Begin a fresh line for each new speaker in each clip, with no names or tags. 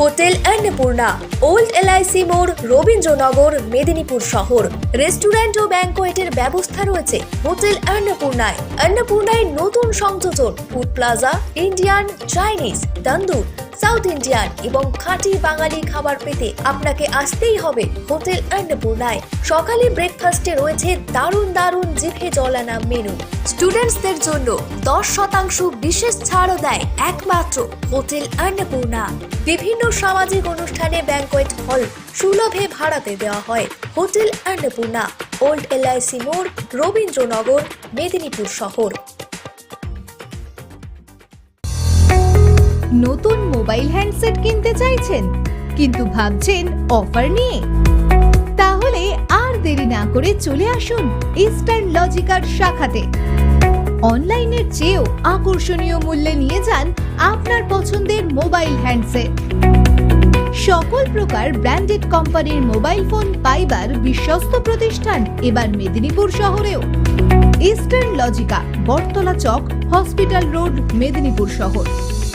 Hotel Annapurna, old LIC মোড়, রবীন্দ্রনগর, মেদিনীপুর শহর। Restaurant ও ব্যাংকোয়েটের ব্যবস্থা রয়েছে হোটেল অন্নপূর্ণায়। অন্নপূর্ণায় নতুন সংযোজন, food plaza, Indian, Chinese, tandoor, South Indian এবং খাঁটি বাঙালি খাবার পেতে আপনাকে আসতেই হবে হোটেল অন্নপূর্ণায়। সকালে ব্রেকফাস্টে রয়েছে দারুণ দারুণ জিভে জলানা মেনু। স্টুডেন্টসদের জন্য দশ শতাংশ বিশেষ ছাড়ও দেয় একমাত্র হোটেল অন্নপূর্ণা। বিভিন্ন সামাজিক অনুষ্ঠানে ব্যাংকোয়েট হল সুলভে ভাড়াতে দেওয়া হয় হোটেল অন্নপূর্ণা ওল্ড এলআইসি মোড় রবীন্দ্রনগর, মেদিনীপুর শহর।
নতুন মোবাইল হ্যান্ডসেট কিনতে চাইছেন, কিন্তু ভাবছেন অফার নিয়ে? তাহলে দেরি না করে চলে আসুন ইস্টার্ন লজিকার শাখাতে। অনলাইনের চেয়েও আকর্ষণীয় মূল্যে নিয়ে যান আপনার পছন্দের মোবাইল হ্যান্ডসেট। সকল প্রকার ব্র্যান্ডেড কোম্পানির মোবাইল ফোন পাইবার বিশ্বস্ত প্রতিষ্ঠান এবার মেদিনীপুর শহরেও। ইস্টার্ন লজিকা বটতলা চক, হসপিটাল রোড, মেদিনীপুর শহর।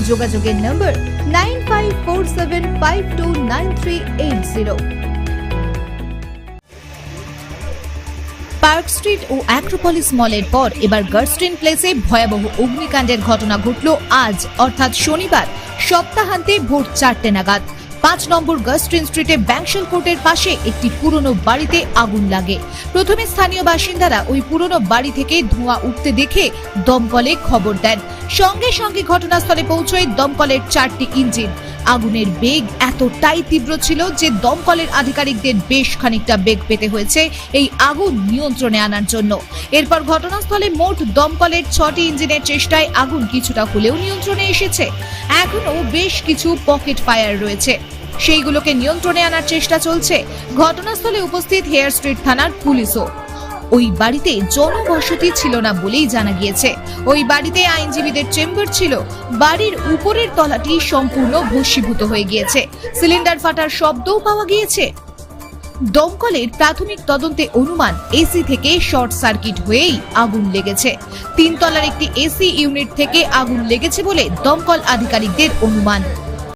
যোগাযোগের নম্বর nine five four seven five two nine three eight zero. Park Street ও অ্যাক্রোপলিস মলের পর এবার গার্স্টিন প্লেসে ভয়াবহ অগ্নিকাণ্ডের ঘটনা ঘটল আজ, অর্থাৎ শনিবার, সপ্তাহান্তে ভোর চারটে নাগাদ। পাঁচ নম্বর গার্স্টিন স্ট্রিটে ব্যাংশন কোর্টের পাশে একটি পুরনো বাড়িতে আগুন লাগে। প্রথমে স্থানীয় বাসিন্দারা ওই পুরনো বাড়ি থেকে ধোঁয়া উঠতে দেখে দমকলে খবর দেন। সঙ্গে সঙ্গে ঘটনাস্থলে পৌঁছয় দমকলের চারটি ইঞ্জিন। আগুনের বেগ এতটাই তীব্র ছিল যে দমকলের আধিকারিকদের বেশ খানিকটা বেগ পেতে হয়েছে এই আগুন নিয়ন্ত্রণে আনার জন্য। এরপর ঘটনাস্থলে মোট দমকলের ছটি ইঞ্জিনের চেষ্টায় আগুন কিছুটা হলেও নিয়ন্ত্রণে এসেছে। এখনও বেশ কিছু পকেট ফায়ার রয়েছে। সেইগুলোকে নিয়ন্ত্রণে আনার চেষ্টা চলছে। ঘটনাস্থলে উপস্থিত হেয়ার স্ট্রিট থানার পুলিশও। ওই বাড়িতে জনবসতি ছিল না বলেই জানা গিয়েছে। ওই বাড়িতে আইনজীবীদের চেম্বার ছিল। বাড়ির উপরের তলাটি সম্পূর্ণ ভস্মীভূত হয়ে গিয়েছে। সিলিন্ডার ফাটার শব্দও পাওয়া গিয়েছে। দমকলের প্রাথমিক তদন্তে অনুমান এসি থেকে শর্ট সার্কিট হয়েই আগুন লেগেছে। তিনতলার একটি এসি ইউনিট থেকে আগুন লেগেছে বলে দমকল আধিকারিকদের অনুমান।